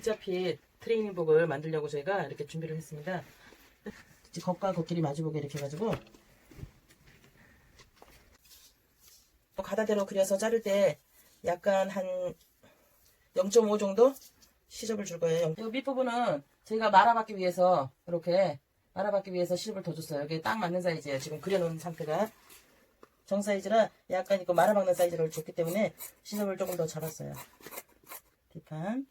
일자핏 트레이닝복을 만들려고 저희가 이렇게 준비를 했습니다. 겉과 겉끼리 마주보게 이렇게 해가지고 또 가다대로 그려서 자를 때 약간 한 0.5 정도 시접을 줄 거예요. 이 밑부분은 저희가 말아받기 위해서 이렇게 말아받기 위해서 시접을 더 줬어요. 이게 딱 맞는 사이즈예요. 지금 그려놓은 상태가 정 사이즈라 약간 이거 말아박는 사이즈를 줬기 때문에 시접을 조금 더 잡았어요. 뒷판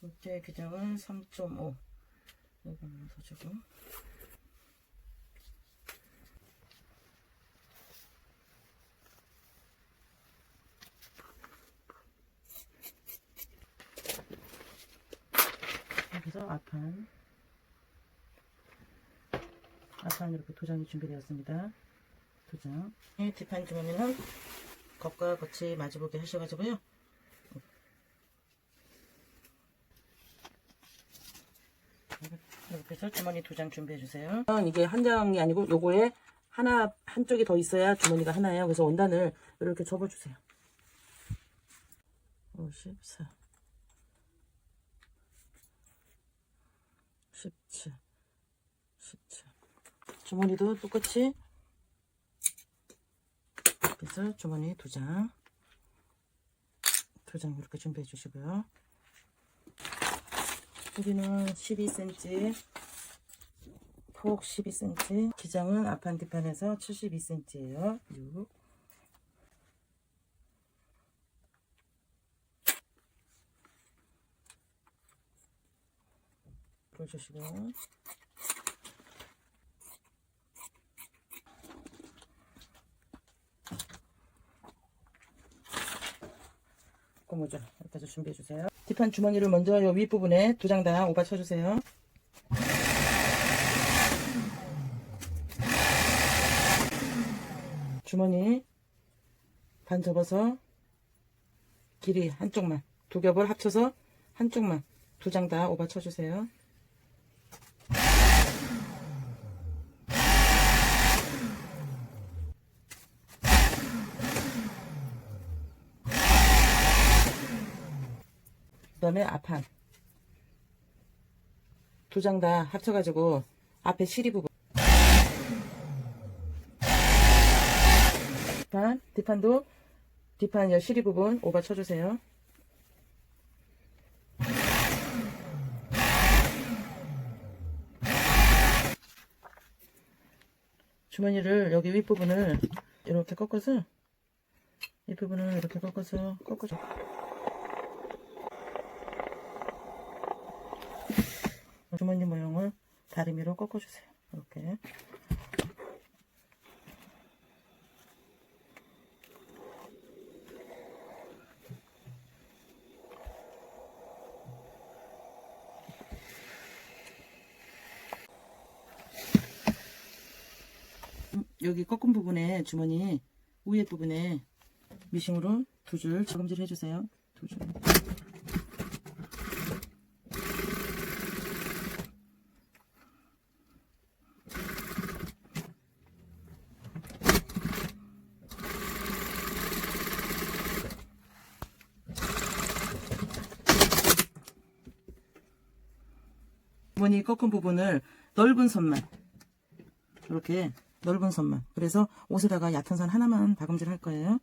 이렇게 규정은 3.5 이거는 더 주고 여기서 앞판 앞판 이렇게 도장이 준비되었습니다. 도장. 이 뒷판 주머니는 겉과 겉이 마주보게 하셔가지고요. 이렇게 해서 주머니 두 장 준비해 주세요. 이게 한 장이 아니고 요거에 하나 한쪽이 더 있어야 주머니가 하나예요. 그래서 원단을 이렇게 접어주세요. 54 17 17 주머니도 똑같이 그래서 주머니 두 장, 두 장 이렇게 준비해 주시고요. 여기는 12cm, 폭 12cm, 기장은 앞판 뒷판에서 72cm예요. 6. 보여주시고 고무줄 이렇게 해서 준비해 주세요. 뒷판 주머니를 먼저 요 윗부분에 두장다 오바 쳐주세요. 주머니 반 접어서 길이 한쪽만 두 겹을 합쳐서 한쪽만 두 장 다 오바 쳐주세요. 그 다음에 앞판 두 장 다 합쳐가지고 앞에 시리 부분 뒷판 뒷판도 뒷판 여 시리 부분 오바 쳐주세요 주머니를 여기 윗부분을 이렇게 꺾어서 윗부분을 이렇게 꺾어서 꺾어줘 주머니 모양을 다리미로 꺾어주세요. 이렇게. 여기 꺾은 부분에 주머니 위에 부분에 미싱으로 두 줄 저금질 해주세요. 두 줄. 주머니 꺾은 부분을 넓은 선만 이렇게 넓은 선만 그래서 옷에다가 얕은 선 하나만 박음질 할 거예요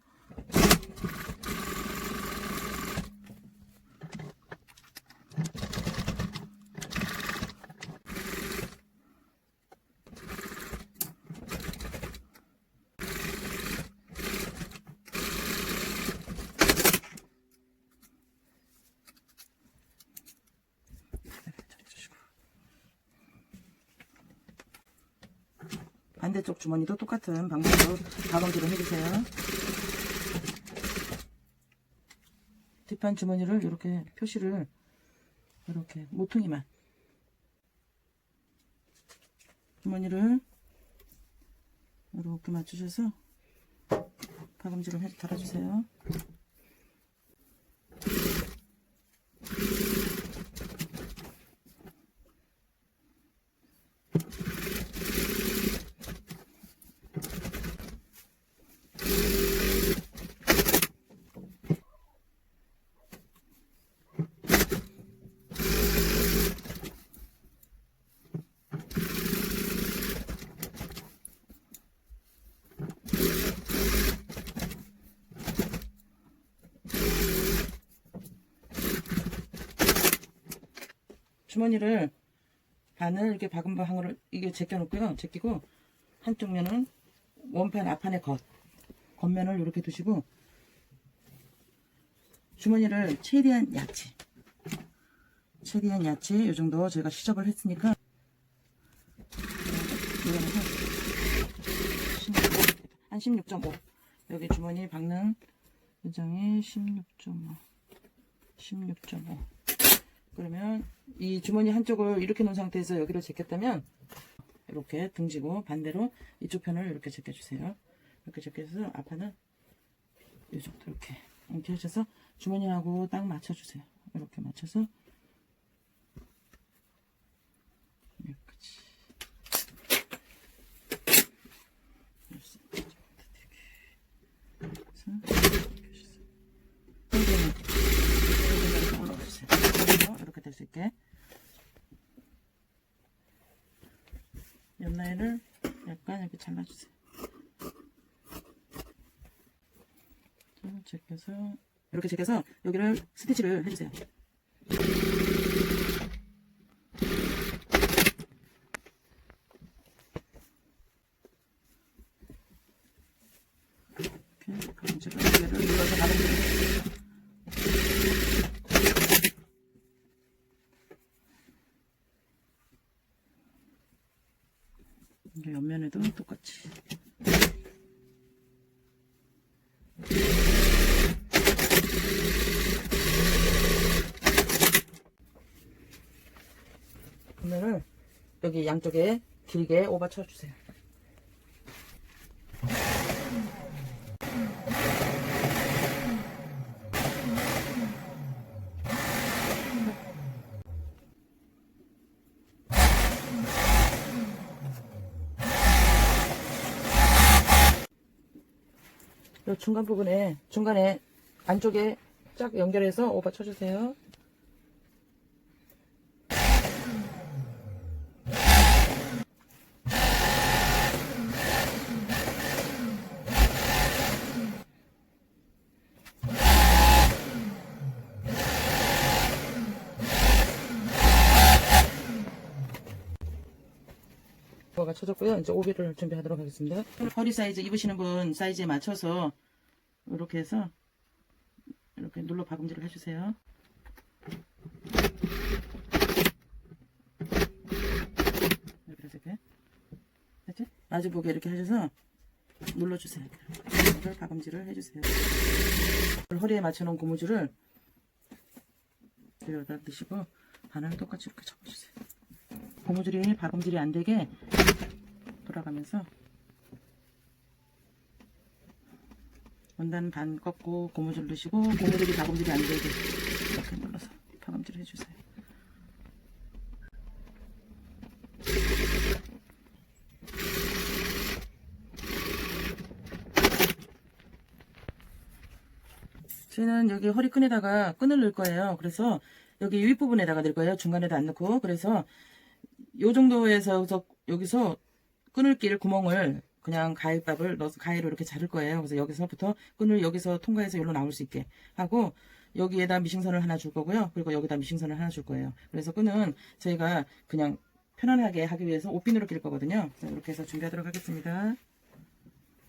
반대쪽 주머니도 똑같은 방법으로 박음질을 해주세요. 뒷판 주머니를 이렇게 표시를 이렇게 모퉁이만 주머니를 이렇게 맞추셔서 박음질을 해 달아주세요. 주머니를 반을 이렇게 방울을 이게 제껴놓고요. 제끼고 한쪽 면은 원판 앞판의 겉 겉면을 이렇게 두시고 주머니를 최대한 얕이 최대한 얕이 이 정도 제가 시접을 했으니까 한 16.5 여기 주머니 박는 요정이 16.5 16.5 그러면 이 주머니 한쪽을 이렇게 놓은 상태에서 여기를 제꼈다면 이렇게 등지고 반대로 이쪽 편을 이렇게 제껴주세요. 이렇게 제껴서 앞판은 이 정도 이렇게 이렇게 하셔서 주머니하고 딱 맞춰주세요. 이렇게 맞춰서 여기까지 이렇게 옆라인을 약간 이렇게 잘라주세요. 자, 제껴서 이렇게 제껴서 여기를 스티치를 해주세요. 이렇게 가운데로 여기를 눌러서 가운데로 이제 옆면에도 똑같이 그러면은 여기 양쪽에 길게 오바 쳐주세요. 요 중간 부분에 중간에 안쪽에 쫙 연결해서 오바 쳐주세요. 오바가 쳐졌고요. 이제 오비를 준비하도록 하겠습니다. 허리 사이즈 입으시는 분 사이즈에 맞춰서 이렇게 해서 이렇게 눌러 박음질을 해주세요. 이렇게 이렇게 됐지? 마주보게 이렇게 하셔서 눌러주세요. 이렇게 박음질을 해주세요. 허리에 맞춰놓은 고무줄을 여기다 넣으시고 반을 똑같이 이렇게 접어주세요. 고무줄이 박음질이 안 되게 돌아가면서 원단 반 꺾고 고무줄 넣으시고 고무줄이 박음질이 안 되게 이렇게 눌러서 박음질 해주세요. 저는 여기 허리끈에다가 끈을 넣을 거예요. 그래서 여기 윗부분에다가 넣을 거예요. 중간에다 안 넣고. 그래서 요 정도에서 저- 여기서 낄 구멍을 그냥 가위밥을 넣어서 가위로 이렇게 자를 거예요. 그래서 여기서부터 끈을 여기서 통과해서 여기로 나올 수 있게 하고 여기에다 미싱선을 하나 줄 거고요. 그리고 여기다 미싱선을 하나 줄 거예요. 그래서 끈은 저희가 그냥 편안하게 하기 위해서 옷핀으로 낄 거거든요. 이렇게 해서 준비하도록 하겠습니다.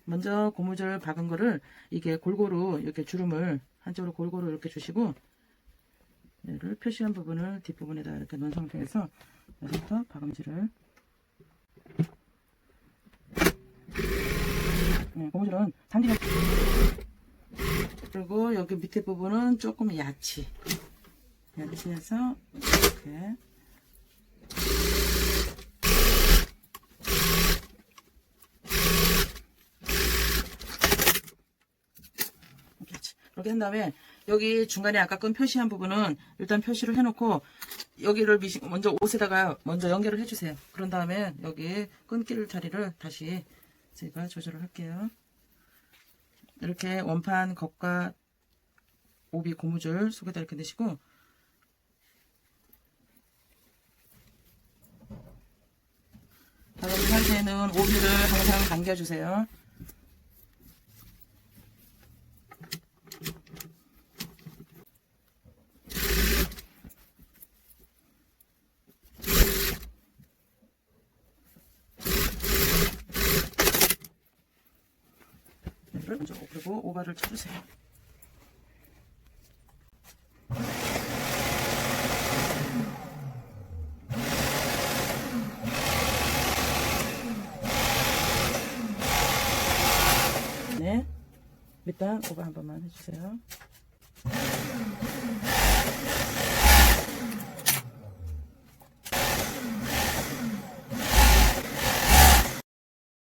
먼저 고무줄 박은 거를 이게 골고루 이렇게 주름을 한쪽으로 골고루 이렇게 주시고 얘를 표시한 부분을 뒷부분에다 이렇게 놓은 상태에서 여기서부터 박음질을 네, 고무줄은 당기는 그리고 여기 밑에 부분은 조금 야치 야치해서 이렇게 이렇게 한 다음에 여기 중간에 아까 끈 표시한 부분은 일단 표시를 해놓고 여기를 먼저 옷에다가 먼저 연결을 해주세요. 그런 다음에 여기 끈길 자리를 다시 제가 조절을 할게요. 이렇게 원판 겉과 오비 고무줄 속에다 이렇게 넣으시고 작은 상태에는 오비를 항상 당겨주세요. 오바를 먼저 오바를 쳐주세요. 네. 일단 오바 한 번만 해주세요.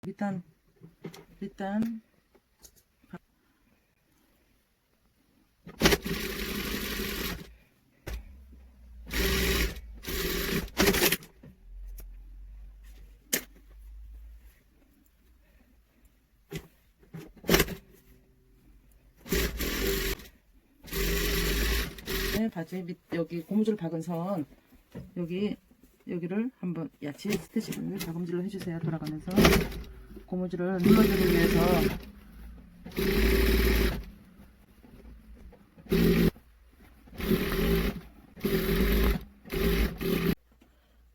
일단 일단 네, 바지 밑 여기 고무줄 박은 선 여기 여기를 한번 야채 스테치를 작업질로 해주세요. 돌아가면서 고무줄을 눌러주기 위해서.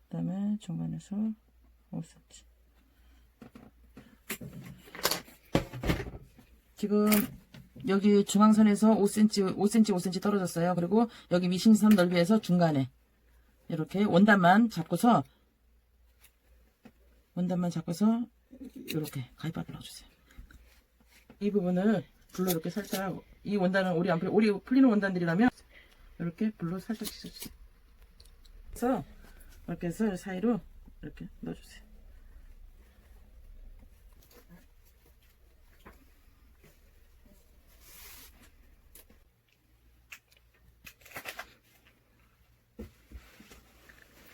그다음에 중간에서 5cm 지금 여기 중앙선에서 5cm, 5cm, 5cm 떨어졌어요. 그리고 여기 미싱선 넓이에서 중간에 이렇게 원단만 잡고서 원단만 잡고서 이렇게 가위바위보 넣어주세요. 이 부분을 불로 이렇게 살짝 이 원단은 안 풀리 오리 풀리는 원단들이라면 이렇게 불로 살짝 씻어주세요. 그래서 이렇게 해서 사이로 이렇게 넣어주세요.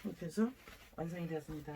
이렇게 해서 완성이 되었습니다.